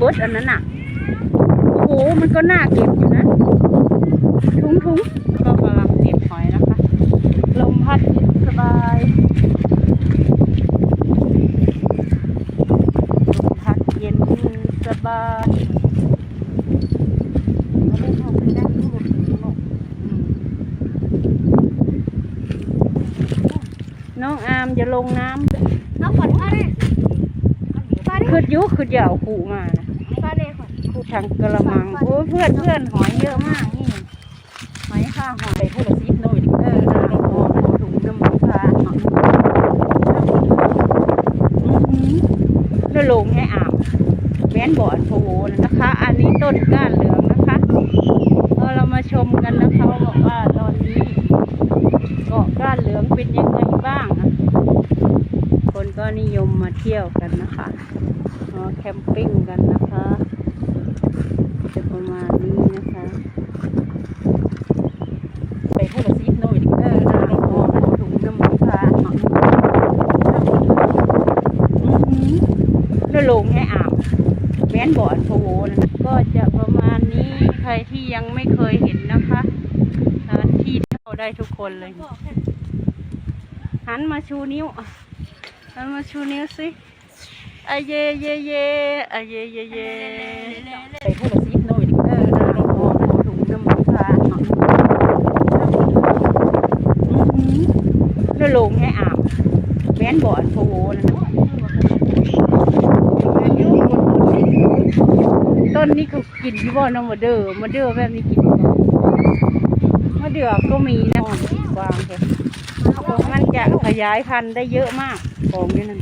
เบิดอันนั้นน่ะ โอ้โห มันก็น่าเก็บอยู่นะ ทุงทุงก็กำลังเก็บหอยนะคะ ลมพัดเย็นสบายลมพัดเย็นสบายไม่ได้ทำคือได้ทุกคนอืมน้องอามจะลงน้ำเอาขวัญมาเลยมาดิขึ้นอยุขึ้นยาวขู่มานะ มาเลยขวัญ ขู่ ทางกระมังโอ้ยเพื่อนเพื่อนหอยเยอะมากนี่หอยข้าหอยพูดละสิบหน่อยเออน้ำหอมถุงน้ำมันปลาอือหือแล้วลงให้อาบแม้นบ่อนโพนะคะ อันนี้ต้นก้านเหลืองนะคะเออเรามาชมกันนะคะบอกว่าตอนนี้เกาะก้านเหลืองเป็นยังไงบ้างอะคนก็นิยมมาเที่ยวกันนะคะมาแคมปิ้งกันนะคะ จะประมาณนี้นะคะ ไปพูดละสิบหน่อยเออน้ำหอมถุงน้ำมันปลาอือหือแล้วลงให้อาบแม้นบ่อนโพนะก็จะประมาณนี้ใครที่ยังไม่เคยเห็นนะคะอ่าที่เที่ยวได้ทุกคนเลย หันมาชูนิ้วหันมาชูนิ้วสิอะเยเยเยอะเยเยเยไปพูดละสิบหน่อยเออน้ำหอมถุงน้ำมันปลาอือหือแลงให้อาบแม้นบ่อนโพนะต้นนี้เขากินที่บ่อนมาเดอมาเดอแบบนี้กินมะเดือก็มีนะกวางเถอะมันจะขยายพันธุ์ได้เยอะมากของนี่นั่น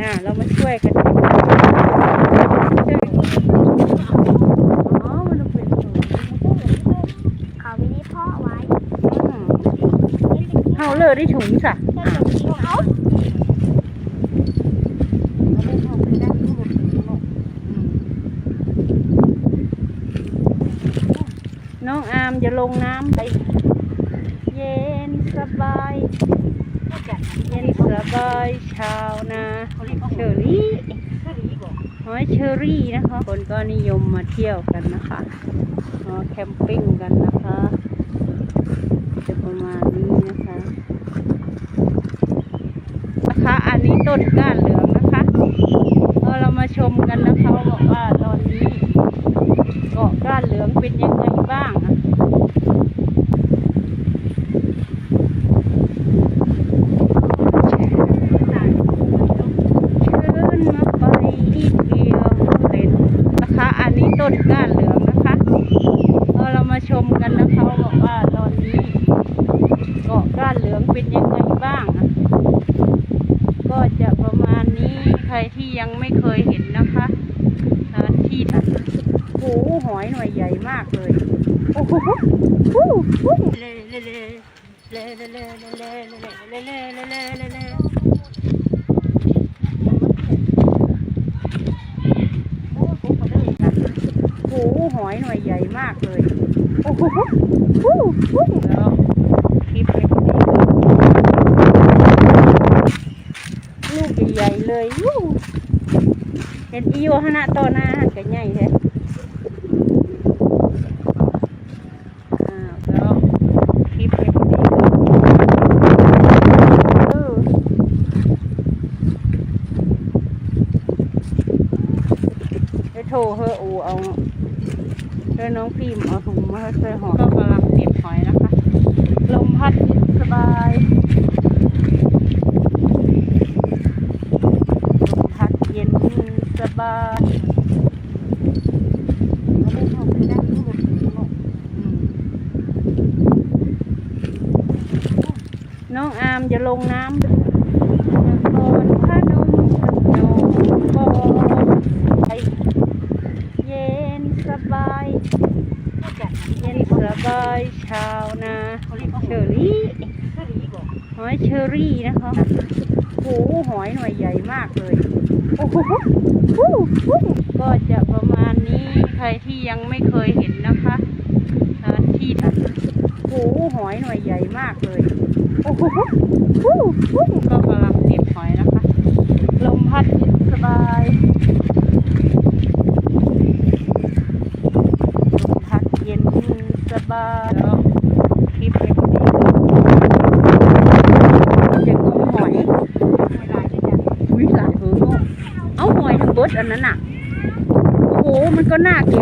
อ่าเรามาช่วยกันอ๋อมันต้องเป็นตัว เขาไม่ได้เพาะไว้ อืม เอาเลยได้ถุงสะแค่ตรงนี้เขาน้องอามจะลงน้ำไป เย็นสบาย เย็นสบายชาวนาเชอรี่หอยเชอรี่นะคะ คนก็นิยมมาเที่ยวกันนะคะมาแคมปิ้งกันนะคะ จะประมาณนี้นะคะ นะคะ อันนี้ต้นก้านเหลืองนะคะเออเรามาชมกันนะคะบอกว่าตอนนี้เกาะก้านเหลืองเป็นยังไงบ้างอะขึ้นมาไปเที่ยวเล่นนะคะอันนี้ต้นก้านเหลืองนะคะเออเรามาชมกันนะคะบอกว่าตอนนี้เกาะก้านเหลืองเป็นยังไงบ้างอะก็จะประมาณนี้ ใค รที่ยังไม่เคยเห็นนะคะอ่าที่โอ้หหอยหน่วยใหญ่มากเลยโอ้โหฮู้ฮู้เล่เล่เล่เล่เล่เล่เล่เล่เล่เล่เล่เล่เล่โอ้โหหอยหน่วยใหญ่มากเลยโอ้โหฮู้ฮู้แล้วคลิปเป็นนี้ลูกใหญ่เลยวู้ เห็นอีโยหนะต่อหน้าหันกันใหญ่แท้อ้าวแล้วคลิปเป็นนี้เออไปโทรเฮออูเอาเธอน้องพิมพ์เอาถุงมาให้เธอห่อก็กำลังเก็บหอยนะคะ ลมพัดเย็นสบายลมพัดเย็นสบายไม่ได้ทำคือได้ทุกคนอืม น้องอามจะลงน้ำนครพนมนมบไปเย็นสบาย เย็นสบายชาวนาเชอรี่หอยเชอรี่นะคะโอ้โหหอยหน่วยใหญ่มากเลยโอ้โหก็จะประมาณนี้ใครที่ยังไม่เคยเห็นนะคะอ่าที่โอ้โหหอยหน่วยใหญ่มากเลย โอ้โหก็กำลังเก็บหอยนะคะ ลมพัดสบายลมพัดเย็นสบายคลิปเอ็มดีเก็บของหอยอุ้ยหลายเหือเอาหอยทั้งบดอันนั้นอะ โอ้โห มันก็น่าเก็บ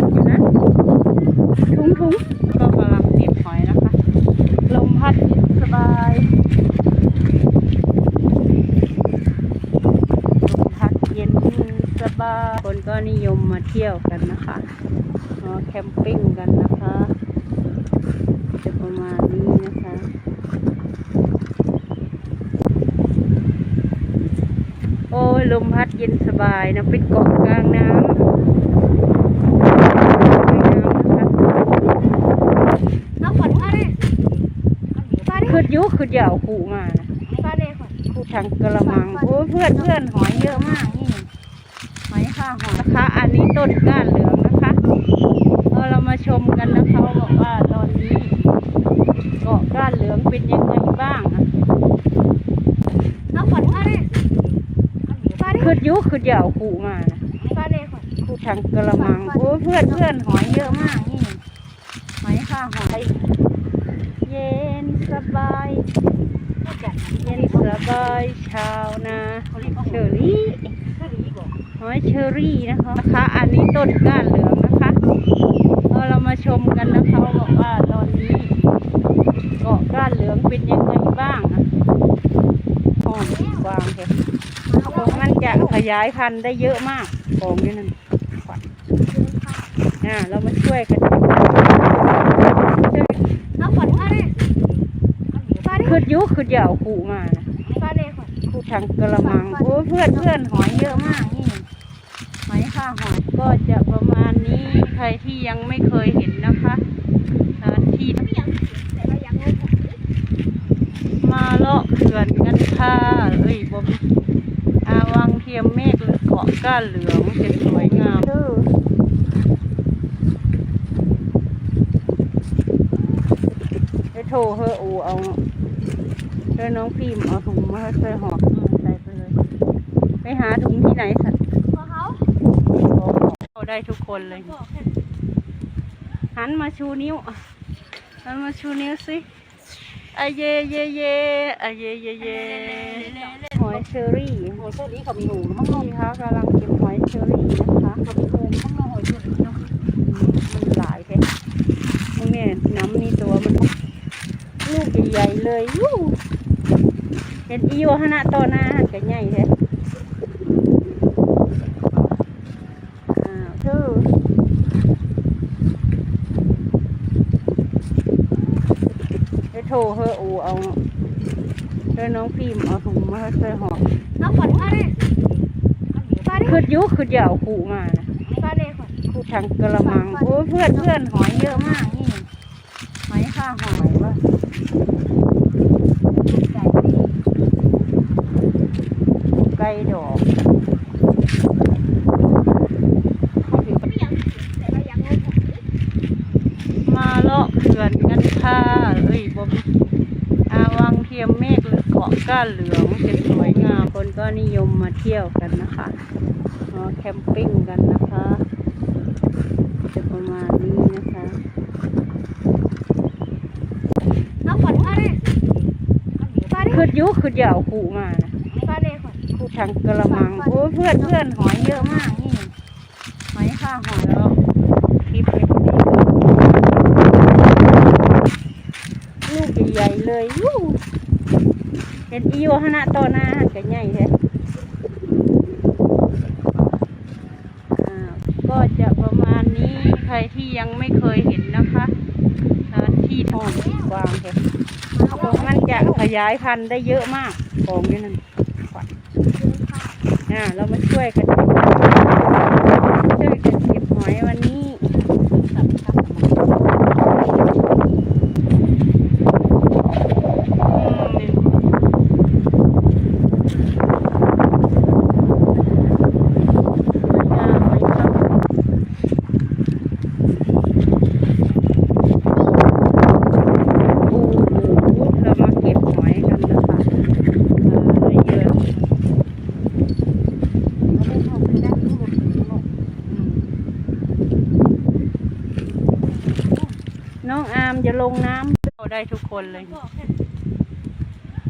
นก็นิยมมาเที่ยวกันนะคะมาแคมปิ้งกันนะคะจะประมาณนี้นะคะโอ้ยลมพัดเย็นสบายนะไปเกาะกลางน้ำน้ำนะคะเอาขวัญมาเลยมาดิขึ้นอยุขึ้นยาวขู่มานะมาเลยขวัญขู่ทางกระมังโอ้ยเพื่อนเพื่อนหอยเยอะมาก นี่หอยข้าหอยนะคะ อันนี้ต้นก้านเหลืองนะคะเอาเรามาชมกันนะคะบอกว่าตอนนี้เกาะก้านเหลืองเป็นยังไงบ้างอะเอาขวัญมาเลยมาดิขึ้นอยุขึ้นยาวขู่มานะมาเลยขวัญคู่ทางกระมังโอ้ยเพื่อนเพื่อนหอยเยอะมากนี่หอยข้าหอยเย็นสบายเย็นสบายชาวนาเชอรี่ หอยเชอรี่นะคะนะคะอันนี้ต้นก้านเหลืองนะคะเอาเรามาชมกันนะคะบอกว่าตอนนี้เกาะก้านเหลืองเป็นยังไงบ้างอะหอมกวางเลยของมันจะขยายพันธุ์ได้เยอะมากของนี่นั่นขวัญอ่าเรามาช่วยกันช่วยเอาขวัญมาเลยมาดิขึ้นอยุขึ้นยาวขู่มานะมาเลยขวัญคู่ทางกระมังโอ้ยเพื่อนเพื่อนหอยเยอะมากนี่หอยข้าหอยก็จะประมาณนี้ใครที่ยังไม่เคยเห็นนะคะสถานที่มาเลาะเขื่อนกันค่ะเอ้ยบมอาวังเทียมเมฆหรือเกาะก้านเหลืองจะสวยงามเด้อไปโทรเฮออูเอาเด้อน้องพิมเอาถุงมาให้ใส่หอบใส่ไปเลย ไปหาถุงที่ไหนสัตว์ พอเขา เอา ได้ทุกคนเลย หันมาชูนิ้ว หันมาชูนิ้วสิอะเยเยเยอะเยเยเยหอยเชอรี่หอยเชอรี่เขามีหูมั้งพี่คะกำลังเก็บหอยเชอรี่นะคะเขามีหูมั้งนหอยเชอรี่เนาะมันหลายแท้มึงเนี่ยน้ำนี่ตัวมันลูกใหญ่เลยยูเห็นอีโยหนะต่อหน้าหันกันใหญ่แท้อ้าวเธอ ไป โทรเฮออูเอาเด้อน้องพิมพ์เอาถุงมาให้ใส่หอบเอาขวัญมาเลยมาดิขึ้นอยุขึ้นยาวขู่มานะมาเลยขวัญคู่ทางกระมังโอ้ยเพื่อนเพื่อนหอยเยอะมากนี่หอยข้าหอยว่าไก่ดอก ไม่ยังแต่เรายังงง มา เลาะเขื่อนกันค่ะเอ้ยบมอาวังเทียมเมฆหรือเกาะก้านเหลืองจะสวยงามคนก็นิยมมาเที่ยวกันนะคะมาแคมปิ้งกันนะคะจะประมาณนี้นะคะเอาขวัญมาเลยมาดิขึ้นอยุขึ้นยาวขู่มานะมาเลยขวัญคู่ทางกระมังโอ้ยเพื่อนเพื่อนหอยเยอะมากนี่หอยข้าหอยแล้วคลิปเป็นนี้ลูก ใหญ่เลยยูเห็นอีโยหนะต่อหน้ากันใหญ่แท้อ้าวก็จะประมาณนี้ใครที่ยังไม่เคยเห็นนะคะที่ทองกวางแท้ของมันจะขยายพันธุ์ได้เยอะมากของนี่นั่นอ่าเรามาช่วยกันเก็บช่วยกันเก็บหอยวันนี้อืมงามไหมครับโอ้โหเรามาเก็บหอยกันนะคะอ่าได้เยอะ น้องอามอย่า ลงน้ำเราได้ทุกคนเลยบอกแค่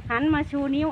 หันมาชูนิ้ว